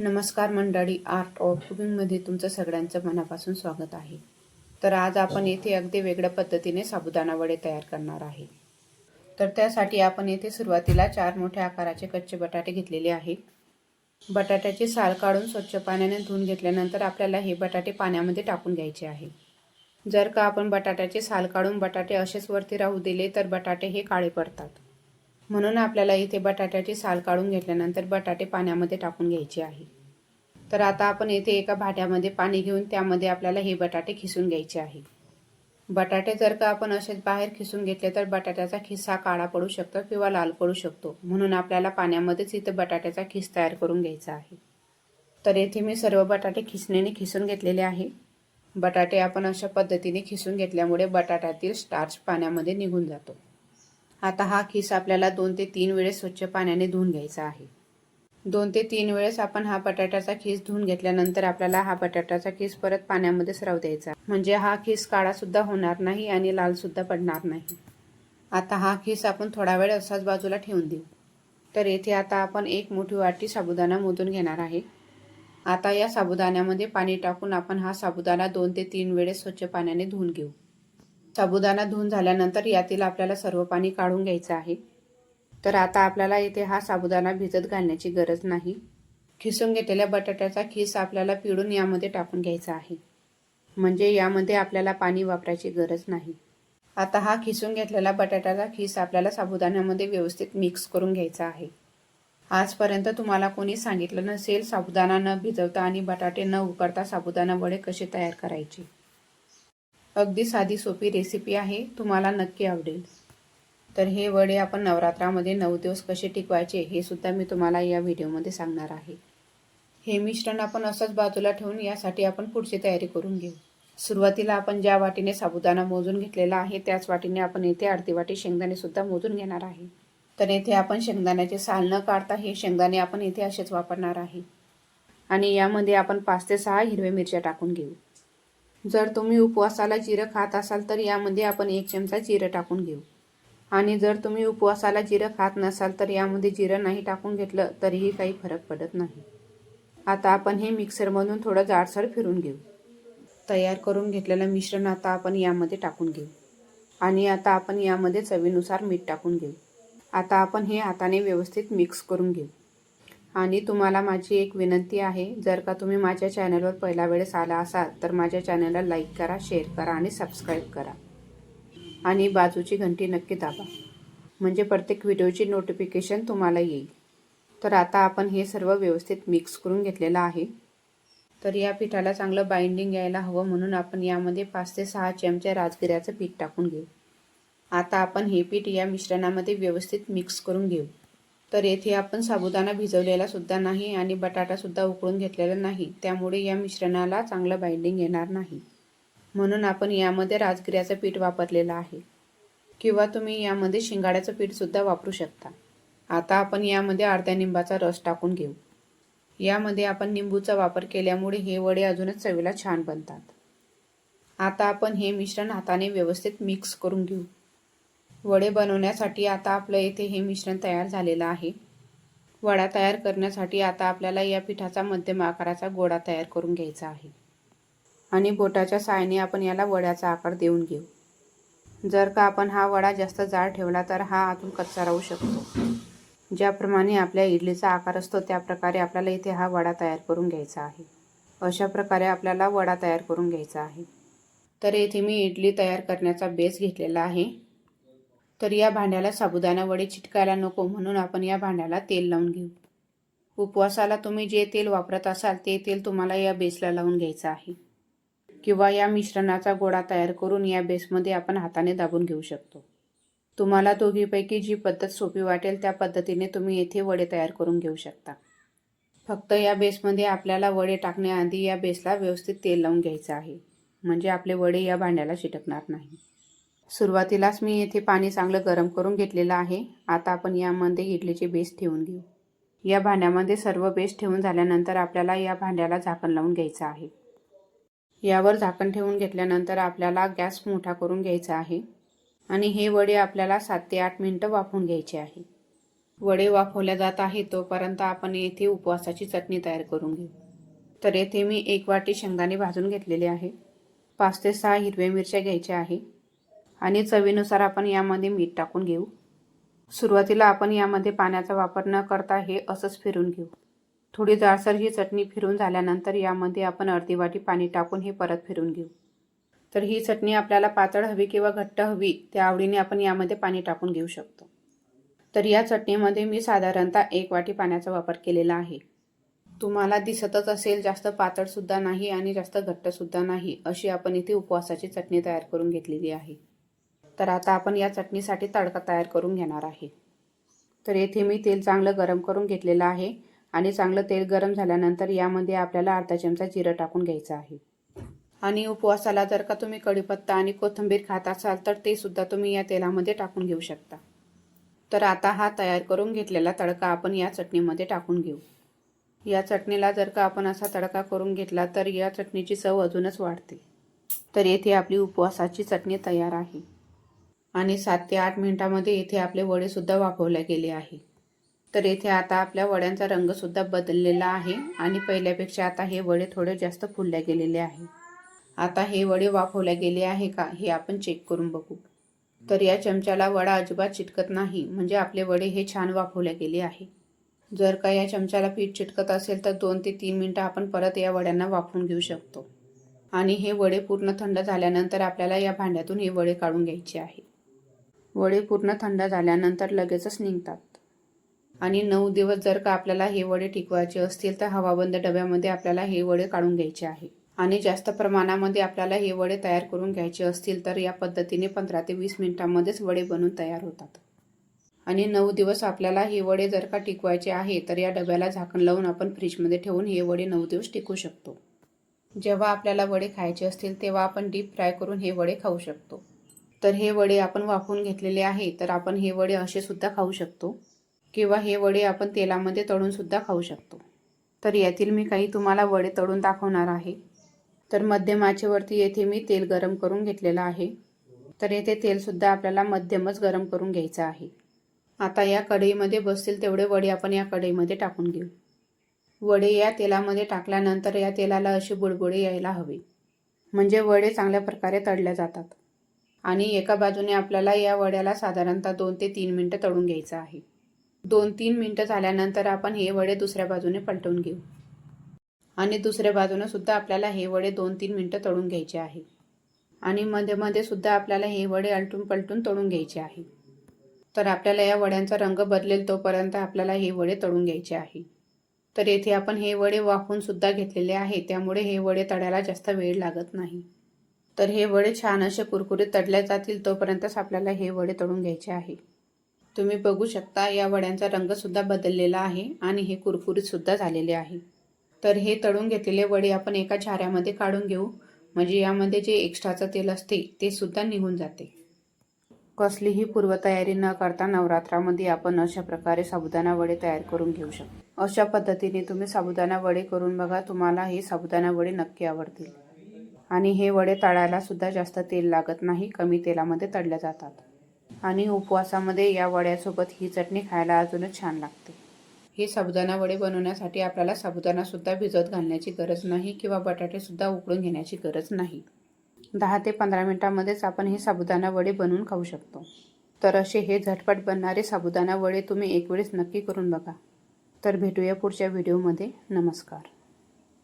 नमस्कार मंडळी art of कुकिंगमध्ये तुमचं सगळ्यांचं मनापासून स्वागत आहे. तर आज आपण येथे अगदी वेगळ्या पद्धतीने साबुदाणा वडे तयार करणार आहे. तर त्यासाठी आपण येथे सुरुवातीला चार मोठ्या आकाराचे कच्चे बटाटे घेतलेले आहे. बटाट्याची साल काढून स्वच्छ पाण्याने धुवून घेतल्यानंतर आपल्याला हे बटाटे पाण्यामध्ये टाकून घ्यायचे आहे. जर का आपण बटाट्याची साल काढून बटाटे असेच वरती राहू दिले तर बटाटे हे काळे पडतात. म्हणून आपल्याला इथे बटाट्याची साल काढून घेतल्यानंतर बटाटे पाण्यामध्ये टाकून घ्यायचे आहे. तर आता आपण येथे एका भाट्यामध्ये पाणी घेऊन त्यामध्ये आपल्याला हे बटाटे खिसून घ्यायचे आहे. बटाटे जर का आपण असेच बाहेर खिसून घेतले तर बटाट्याचा खिस्सा काळा पडू शकतो किंवा लाल पडू शकतो. म्हणून आपल्याला पाण्यामध्येच इथे बटाट्याचा खिस तयार करून घ्यायचा आहे. तर येथे मी सर्व बटाटे खिसणीने खिसून घेतलेले आहे. बटाटे आपण अशा पद्धतीने खिसून घेतल्यामुळे बटाट्यातील स्टार्च पाण्यामध्ये निघून जातो. आता हा खिस आपल्याला दोन ते तीन वेळेस स्वच्छ पाण्याने धुवून घ्यायचा आहे. दोन ते तीन वेळेस आपण हा बटाट्याचा खिस धुवून घेतल्यानंतर आपल्याला हा बटाट्याचा खिस परत पाण्यामध्ये राहू द्यायचा. म्हणजे हा खिस काळासुद्धा होणार नाही आणि लालसुद्धा पडणार नाही. आता हा खिस आपण थोडा वेळ असाच बाजूला ठेवून देऊ. तर येथे आता आपण एक मोठी वाटी साबुदाणा मोजून घेणार आहे. आता या साबुदाण्यामध्ये पाणी टाकून आपण हा साबुदाणा दोन ते तीन वेळेस स्वच्छ पाण्याने धुवून घेऊ. साबुदाणा धुवून झाल्यानंतर यातील आपल्याला सर्व पाणी काढून घ्यायचं आहे. तर आता आपल्याला इथे हा साबुदाणा भिजत घालण्याची गरज नाही. खिसून घेतलेल्या बटाट्याचा खिस आपल्याला पिळून यामध्ये टाकून घ्यायचा आहे. म्हणजे यामध्ये आपल्याला पाणी वापरायची गरज नाही. आता हा खिसून घेतलेला बटाट्याचा खिस आपल्याला साबुदाण्यामध्ये व्यवस्थित मिक्स करून घ्यायचा आहे. आजपर्यंत तुम्हाला कोणी सांगितलं नसेल साबुदाणा न भिजवता आणि बटाटे न उकडता साबुदाणा वडे कसे तयार करायचे? अगदी साधी सोपी रेसिपी आहे तुम्हाला नक्की आवडेल. तर हे वडे आपण नवरात्रामध्ये नऊ दिवस कसे टिकवायचे हे सुद्धा मी तुम्हाला या व्हिडिओमध्ये सांगणार आहे. हे मिश्रण आपण असंच बाजूला ठेवून यासाठी आपण पुढची तयारी करून घेऊ. सुरुवातीला आपण ज्या वाटीने साबुदाणा मोजून घेतलेला आहे त्याच वाटीने आपण येथे अर्धी वाटी शेंगदाणेसुद्धा मोजून घेणार आहे. तर येथे आपण शेंगदाण्याचे साल न काढता हे शेंगदाणे आपण येथे असेच वापरणार आहे. आणि यामध्ये आपण पाच ते सहा हिरव्या मिरच्या टाकून घेऊ. जर तुम्ही उपवासाला जिरं खात असाल तर यामध्ये आपण एक चमचा जिरं टाकून घेऊ. आणि जर तुम्ही उपवासाला जिरं खात नसाल तर यामध्ये जिरं नाही टाकून घेतलं तरीही काही फरक पडत नाही. आता आपण हे मिक्सरमधून थोडं जाडसर फिरून घेऊ. तयार करून घेतलेलं मिश्रण आता आपण यामध्ये टाकून घेऊ. आणि आता आपण यामध्ये चवीनुसार मीठ टाकून घेऊ. आता आपण हे हाताने व्यवस्थित मिक्स करून घेऊ. आणि तुम्हाला माझी एक विनंती आहे जर का तुम्ही माझ्या चॅनलवर पहिला वेळेस आला असाल तर माझ्या चॅनलला लाईक करा शेअर करा आणि सबस्क्राईब करा. आणि बाजूची घंटी नक्की दाबा म्हणजे प्रत्येक व्हिडिओची नोटिफिकेशन तुम्हाला येईल. तर आता आपण हे सर्व व्यवस्थित मिक्स करून घेतलेलं आहे. तर या पिठाला चांगलं बाइंडिंग यायला हवं म्हणून आपण यामध्ये पाच ते सहा चमचे राजगिऱ्याचं पीठ टाकून घेऊ. आता आपण हे पीठ या मिश्रणामध्ये व्यवस्थित मिक्स करून घेऊ. तर येथे आपण साबुदाणा भिजवलेला सुद्धा नाही आणि बटाटा सुद्धा उकळून घेतलेला नाही. त्यामुळे या मिश्रणाला चांगलं बाइंडिंग येणार नाही. म्हणून आपण यामध्ये राजगिऱ्याचं पीठ वापरलेलं आहे. किंवा तुम्ही यामध्ये शिंगाड्याचं पीठसुद्धा वापरू शकता. आता आपण यामध्ये अर्ध्या निंबाचा रस टाकून घेऊ. यामध्ये आपण निंबूचा वापर केल्यामुळे हे वडे अजूनच चवीला छान बनतात. आता आपण हे मिश्रण हाताने व्यवस्थित मिक्स करून घेऊ. वडे बनवण्यासाठी आता आपलं येथे हे मिश्रण तयार झालेलं आहे. वडा तयार करण्यासाठी आता आपल्याला या पिठाचा मध्यम आकाराचा गोळा तयार करून घ्यायचा आहे. आणि बोटाच्या साहाय्याने आपण याला वड्याचा आकार देऊन घेऊ. जर का आपण हा वडा जास्त जाड ठेवला तर हा आतून कच्चा राहू शकतो. ज्याप्रमाणे आपल्या इडलीचा आकार असतो त्याप्रकारे आपल्याला इथे हा वडा तयार करून घ्यायचा आहे. अशा प्रकारे आपल्याला वडा तयार करून घ्यायचा आहे. तर येथे मी इडली तयार करण्याचा बेस घेतलेला आहे. तर या भांड्याला साबुदाणा वडे चिटकायला नको म्हणून आपण या भांड्याला तेल लावून घेऊ. उपवासाला तुम्ही जे तेल वापरत असाल ते तेल तुम्हाला या बेसला लावून घ्यायचं आहे. किंवा या मिश्रणाचा गोळा तयार करून या बेसमध्ये आपण हाताने दाबून घेऊ शकतो. तुम्हाला दोघीपैकी जी पद्धत सोपी वाटेल त्या पद्धतीने तुम्ही येथे वडे तयार करून घेऊ शकता. फक्त या बेसमध्ये आपल्याला वडे टाकण्याआधी या बेसला व्यवस्थित तेल लावून घ्यायचं आहे. म्हणजे आपले वडे या भांड्याला चिटकणार नाही. सुरुवातीलाच मी येथे पाणी चांगलं गरम करून घेतलेलं आहे. आता आपण यामध्ये इडलीचे बेस ठेवून घेऊ. या भांड्यामध्ये सर्व बेस ठेवून झाल्यानंतर आपल्याला या भांड्याला झाकण लावून घ्यायचं आहे. यावर झाकण ठेवून घेतल्यानंतर आपल्याला गॅस मोठा करून घ्यायचा आहे आणि हे वडे आपल्याला सात ते आठ मिनटं वाफवून घ्यायचे आहे. वडे वाफवल्या जात आहे तोपर्यंत आपण येथे उपवासाची चटणी तयार करून घेऊ. तर येथे मी एक वाटी शेंगदाणे भाजून घेतलेले आहे. पाच ते सहा हिरव्या मिरच्या घ्यायच्या आहे. आणि चवीनुसार आपण यामध्ये मीठ टाकून घेऊ. सुरुवातीला आपण यामध्ये पाण्याचा वापर न करता हे असंच फिरून घेऊ. थोडी जाडसर ही चटणी फिरून झाल्यानंतर यामध्ये आपण अर्धी वाटी पाणी टाकून हे परत फिरून घेऊ. तर ही चटणी आपल्याला पातळ हवी किंवा घट्ट हवी त्या आवडीने आपण यामध्ये पाणी टाकून घेऊ शकतो. तर या चटणीमध्ये मी साधारणतः एक वाटी पाण्याचा वापर केलेला आहे. तुम्हाला दिसतच असेल जास्त पातळसुद्धा नाही आणि जास्त घट्टसुद्धा नाही अशी आपण इथे उपवासाची चटणी तयार करून घेतलेली आहे. तर आता आपण या चटणीसाठी तडका तयार करून घेणार आहे. तर येथे मी तेल चांगलं गरम करून घेतलेलं आहे आणि चांगलं तेल गरम झाल्यानंतर यामध्ये आपल्याला अर्धा चमचा जिरं टाकून घ्यायचं आहे. आणि उपवासाला जर का तुम्ही कढीपत्ता आणि कोथिंबीर खात असाल तर ते सुद्धा तुम्ही या तेलामध्ये टाकून घेऊ शकता. तर आता हा तयार करून घेतलेला तडका आपण या चटणीमध्ये टाकून घेऊ. या चटणीला जर का आपण असा तडका करून घेतला तर या चटणीची चव अजूनच वाढते. तर येथे आपली उपवासाची चटणी तयार आहे. आणि सात ते आठ मिनिटामध्ये येथे आपले वडेसुद्धा वाफवले गेले आहे. तर येथे आता आपल्या वड्यांचा रंगसुद्धा बदललेला आहे आणि पहिल्यापेक्षा आता हे वडे थोडे जास्त फुलल्या गेलेले आहे. आता हे वडे वाफवल्या गेले आहे का हे आपण चेक करून बघू. तर या चमच्याला वडा अजिबात चिटकत नाही म्हणजे आपले वडे हे छान वाफवले गेले आहे. जर का या चमच्याला पीठ चिटकत असेल तर दोन ते तीन मिनटं आपण परत या वड्यांना वाफवून घेऊ शकतो. आणि हे वडे पूर्ण थंड झाल्यानंतर आपल्याला या भांड्यातून हे वडे काढून घ्यायचे आहे. वडे पूर्ण थंड झाल्यानंतर लगेचच निघतात. आणि नऊ दिवस जर का आपल्याला हे वडे टिकवायचे असतील तर हवाबंद डब्यामध्ये आपल्याला हे वडे काढून घ्यायचे आहे. आणि जास्त प्रमाणामध्ये आपल्याला हे वडे तयार करून घ्यायचे असतील तर या पद्धतीने पंधरा ते वीस मिनिटांमध्येच वडे बनून तयार होतात. आणि नऊ दिवस आपल्याला हे वडे जर का टिकवायचे आहे तर या डब्याला झाकण लावून आपण फ्रीजमध्ये ठेवून हे वडे नऊ दिवस टिकू शकतो. जेव्हा आपल्याला वडे खायचे असतील तेव्हा आपण डीप फ्राय करून हे वडे खाऊ शकतो. तर हे वडे आपण वाफवून घेतलेले आहे तर आपण हे वडे असे सुद्धा खाऊ शकतो. किंवा हे वडे आपण तेलामध्ये तळून सुद्धा खाऊ शकतो. तर यातील मी काही तुम्हाला वडे तळून दाखवणार आहे. तर मध्यम आचेवरती येथे मी तेल गरम करून घेतलेलं आहे. तर येथे तेलसुद्धा आपल्याला मध्यमच गरम करून घ्यायचं आहे. आता या कढईमध्ये बसतील तेवढे वडे आपण या कढईमध्ये टाकून घेऊ. वडे या तेलामध्ये टाकल्यानंतर या तेलाला अशी बुडबुडे यायला हवी. म्हणजे वडे चांगल्या प्रकारे तळल्या जातात. आणि एका बाजूने आपल्याला या वड्याला साधारणतः दोन ते तीन मिनटं तळून घ्यायचं आहे. दोन तीन मिनटं झाल्यानंतर आपण हे वडे दुसऱ्या बाजूने पलटवून घेऊ. आणि दुसऱ्या बाजूने सुद्धा आपल्याला हे वडे दोन तीन मिनटं तळून घ्यायचे आहे. आणि मध्ये मध्ये सुद्धा आपल्याला हे वडे अलटून पलटून तळून घ्यायचे आहे. तर आपल्याला या वड्यांचा रंग बदलेल तोपर्यंत आपल्याला हे वडे तळून घ्यायचे आहे. तर येथे आपण हे वडे वाफून सुद्धा घेतलेले आहे त्यामुळे हे वडे तळायला जास्त वेळ लागत नाही. तर हे वडे छान असे कुरकुरीत तडल्या जातील तोपर्यंतच आपल्याला हे वडे तळून घ्यायचे आहे. तुम्ही बघू शकता या वड्यांचा रंगसुद्धा बदललेला आहे आणि हे कुरकुरीतसुद्धा झालेले आहे. तर हे तळून घेतलेले वडे आपण एका झाऱ्यामध्ये काढून घेऊ. म्हणजे यामध्ये जे एक्स्ट्राचं तेल असते ते सुद्धा निघून जाते. कसलीही पूर्वतयारी न करता नवरात्रामध्ये आपण अशा प्रकारे साबुदाणा वडे तयार करून घेऊ शकतो. अशा पद्धतीने तुम्ही साबुदाणा वडे करून बघा तुम्हाला हे साबुदाणा वडे नक्की आवडतील. आणि हे वडे तळायला सुद्धा जास्त तेल लागत नाही कमी तेलामध्ये तळल्या जातात. आणि उपवासामध्ये या वड्यासोबत ही चटणी खायला अजूनच छान लागते. हे साबुदाणा वडे बनवण्यासाठी आपल्याला साबुदाणासुद्धा भिजत घालण्याची गरज नाही किंवा बटाटेसुद्धा उकळून घेण्याची गरज नाही. दहा ते पंधरा मिनटामध्येच आपण हे साबुदाणा वडे बनवून खाऊ शकतो. तर असे हे झटपट बनणारे साबुदाणा वडे तुम्ही एक वेळेस नक्की करून बघा. तर भेटूया पुढच्या व्हिडिओमध्ये. नमस्कार.